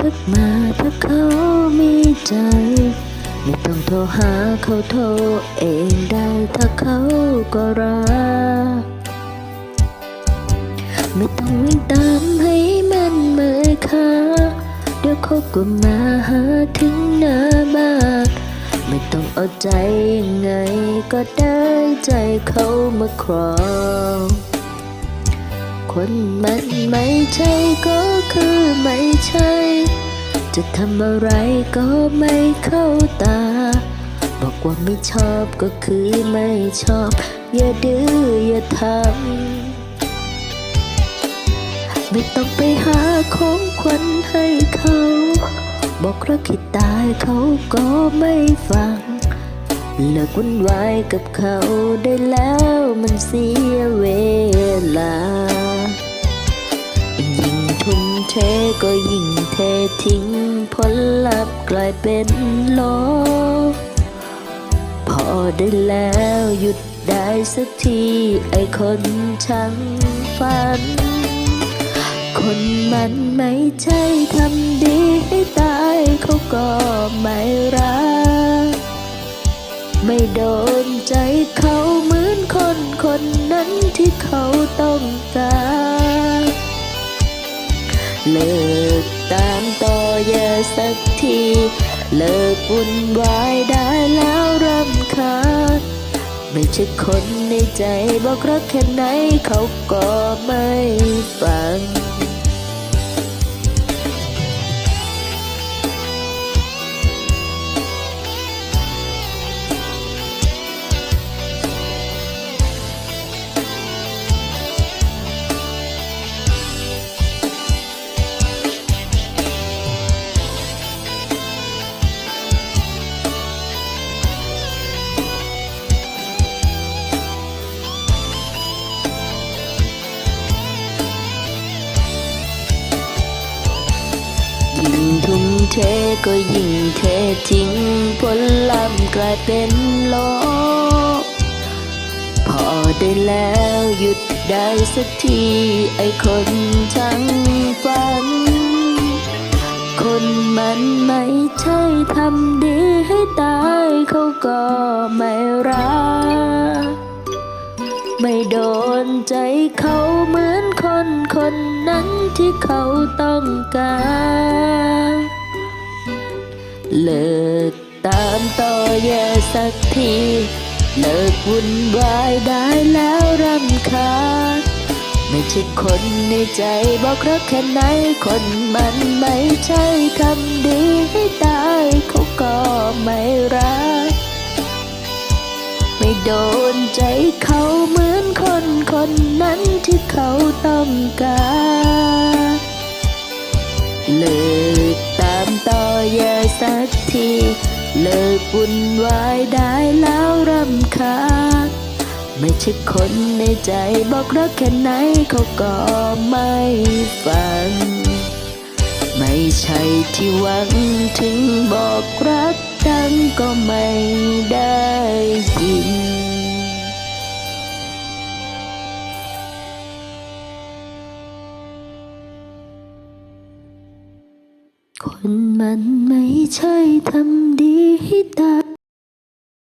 ทักมาถ้าเขามีใจ ไม่ต้องโทรหาเขาโทรเองได้ถ้าเขาก็รัก ไม่ต้องวิ่งตามให้มันเมื่อยขาเดี๋ยวเขาก็มาหาถึงหน้าบ้านไม่ต้องเอาใจยังไงก็ได้ใจเขามาครองคนมันไม่ใช่ก็คือไม่ใช่ จะทำอะไรก็ไม่เข้าตา บอกว่าไม่ชอบก็คือไม่ชอบ อย่าดื้ออย่าทำไม่ต้องไปหาของขวัญให้เขา บอกรักให้ตายเขาก็ไม่ฟัง เลิกวุ่นวายกับเขาได้แล้วมันเสียเวลา ยิ่งทุ่มเทก็ยิ่ง ททิ้งผลลัพธ์กลายเป็นลบพอได้แล้วหยุดได้สักที ไอคนช่างฝัน คนมันไม่ใช่ทำดีให้ตายเขาก็ไม่รัก ไม่โดนใจเขาเหมือนคนคนนั้นที่เขาต้อง สักที เลิกวุ่นวายได้แล้วรำคาญไม่ใช่คนในใจบอกรักแค่ไหนเขาก็ไม่ฟัง ยิ่งทุ่มเทก็ยิ่งเททิ้งผลลัพธ์กลายเป็นลบพอได้แล้วหยุดได้สักทีไอ้คนช่างฝัน คนมันไม่ใช่ทำดีให้ตายเขาก็ไม่รัก ไม่โดนใจเขาเหมือนคนคนนั้นที่เขาต้องการเลิกตามต่อแย่สักที เลิกวุ่นวายได้แล้วรำคาญไม่ใช่คนในใจบอกรักแค่ไหนคนมันไม่ใช่ทำดีให้ตายเขาก็ไม่รัก ไม่โดนใจ คนนั้นที่เขาต้องการเลิกตามต่ออย่าสักที เลิกวุ่นวายได้แล้วรำคาญไม่ใช่คนในใจบอกรักแค่ไหนเขาก็ไม่ฟัง ไม่ใช่ที่หวังถึงบอกรักดังก็ไม่ได้ คนมันไม่ใช่ทำดีให้ตาย